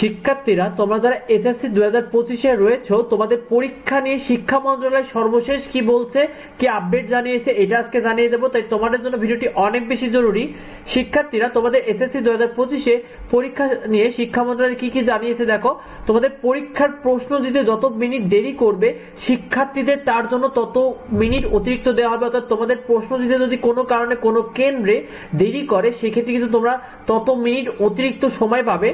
শিক্ষার্থীরা, তোমরা যারা এসএসসি দু হাজার পঁচিশে রয়েছ, তোমাদের পরীক্ষা নিয়ে শিক্ষা মন্ত্রণালয় সর্বশেষ কি বলছে, কি আপডেট জানিয়েছে, এটা আজকে জানিয়ে দেবো। তাই তোমাদের জন্য ভিডিওটি অনেক বেশি জরুরি। শিক্ষার্থীরা, তোমাদের এসএসসি দু হাজার পঁচিশে পরীক্ষা নিয়ে শিক্ষা মন্ত্রণালয় কি কি জানিয়েছে, দেখো। তোমাদের পরীক্ষার প্রশ্ন দিতে যত মিনিট দেরি করবে, শিক্ষার্থীদের তার জন্য তত মিনিট অতিরিক্ত দেওয়া হবে। অর্থাৎ তোমাদের প্রশ্ন দিতে যদি কোনো কারণে কোনো কেন্দ্রে দেরি করে, সেক্ষেত্রে কিন্তু তোমরা তত মিনিট অতিরিক্ত সময় পাবে।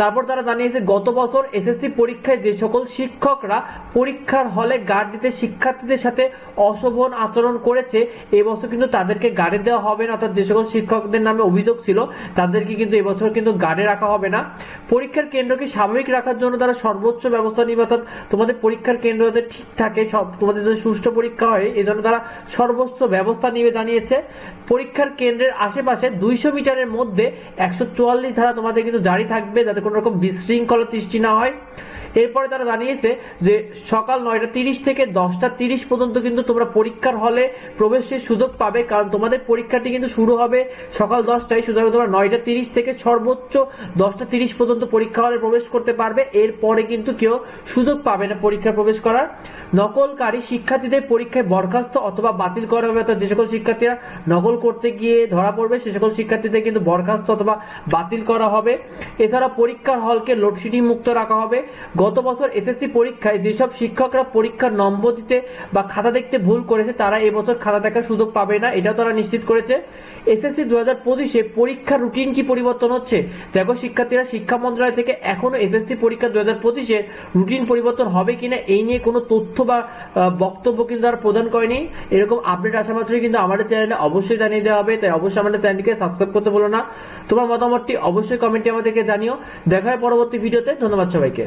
তারপর তারা জানিয়েছে গত বছর এসএসসি পরীক্ষায় যে সকল শিক্ষকরা পরীক্ষার হলে গার্ড দিতে শিক্ষার্থীদের সাথে অশোভন আচরণ করেছে এবছর কিন্তু তাদেরকে গার্ডে দেওয়া হবে না। অর্থাৎ যে সকল শিক্ষকদের নামে অভিযোগ ছিল, তাদেরকে কিন্তু এবছর কিন্তু গার্ডে রাখা হবে না। পরীক্ষার কেন্দ্রকে স্বাভাবিক রাখার জন্য তারা সর্বোচ্চ ব্যবস্থা নিবে। অর্থাৎ তোমাদের পরীক্ষার কেন্দ্র যাতে ঠিক থাকে, সব তোমাদের যদি সুষ্ঠু পরীক্ষা হয় এই জন্য তারা সর্বোচ্চ ব্যবস্থা নিবে জানিয়েছে। পরীক্ষার কেন্দ্রের আশেপাশে দুইশো মিটারের মধ্যে একশো চুয়াল্লিশ ধারা তোমাদের কিন্তু জারি থাকবে, যাতে কোনো রকম বিশৃঙ্খলা সৃষ্টি না হয় এরপরে তারা জানিয়েছে যে সকাল নয়টা তিরিশ থেকে দশটা তিরিশ পর্যন্ত কিন্তু তোমরা পরীক্ষার হলে প্রবেশের সুযোগ পাবে, কারণ তোমাদের পরীক্ষাটি কিন্তু শুরু হবে সকাল দশটায়। সুতরাং তোমরা নয়টা তিরিশ থেকে সর্বোচ্চ দশটা তিরিশ পর্যন্ত পরীক্ষা হলে প্রবেশ করতে পারবে। এরপরে কিন্তু কেউ সুযোগ পাবে না পরীক্ষায় প্রবেশ করার। নকলকারী শিক্ষার্থীদের পরীক্ষায় বরখাস্ত অথবা বাতিল করা হবে, অর্থাৎ যে সকল শিক্ষার্থীরা নকল করতে গিয়ে ধরা পড়বে, সে সকল শিক্ষার্থীদের কিন্তু বরখাস্ত অথবা বাতিল করা হবে। এছাড়া পরীক্ষার হলকে লোডশেডিং মুক্ত রাখা হবে। গত বছর এসএসসি পরীক্ষায় যেসব শিক্ষকরা পরীক্ষার নম্বর দিতে বা খাতা দেখতে ভুল করেছে, তারা এবছর খাতা দেখার সুযোগ পাবে না, এটাও তারা নিশ্চিত করেছে। এসএসসি দু হাজার পঁচিশে পরীক্ষার রুটিন কি পরিবর্তন হচ্ছে? দেখো, শিক্ষার্থীরা শিক্ষা মন্ত্রণালয় থেকে এখনও এসএসসি পরীক্ষা দু হাজার পঁচিশে রুটিন পরিবর্তন হবে কিনা, এই নিয়ে কোনো তথ্য বা বক্তব্য কিন্তু তারা প্রদান করেনি। এরকম আপডেট আসা মাত্রই কিন্তু আমাদের চ্যানেলে অবশ্যই জানিয়ে দেওয়া হবে, তাই অবশ্যই আমাদের চ্যানেলটিকে সাবস্ক্রাইব করতে বলো না। তোমার মতামতটি অবশ্যই কমেন্টে আমাদেরকে জানিও। দেখা হয় পরবর্তী ভিডিওতে ধন্যবাদ সবাইকে।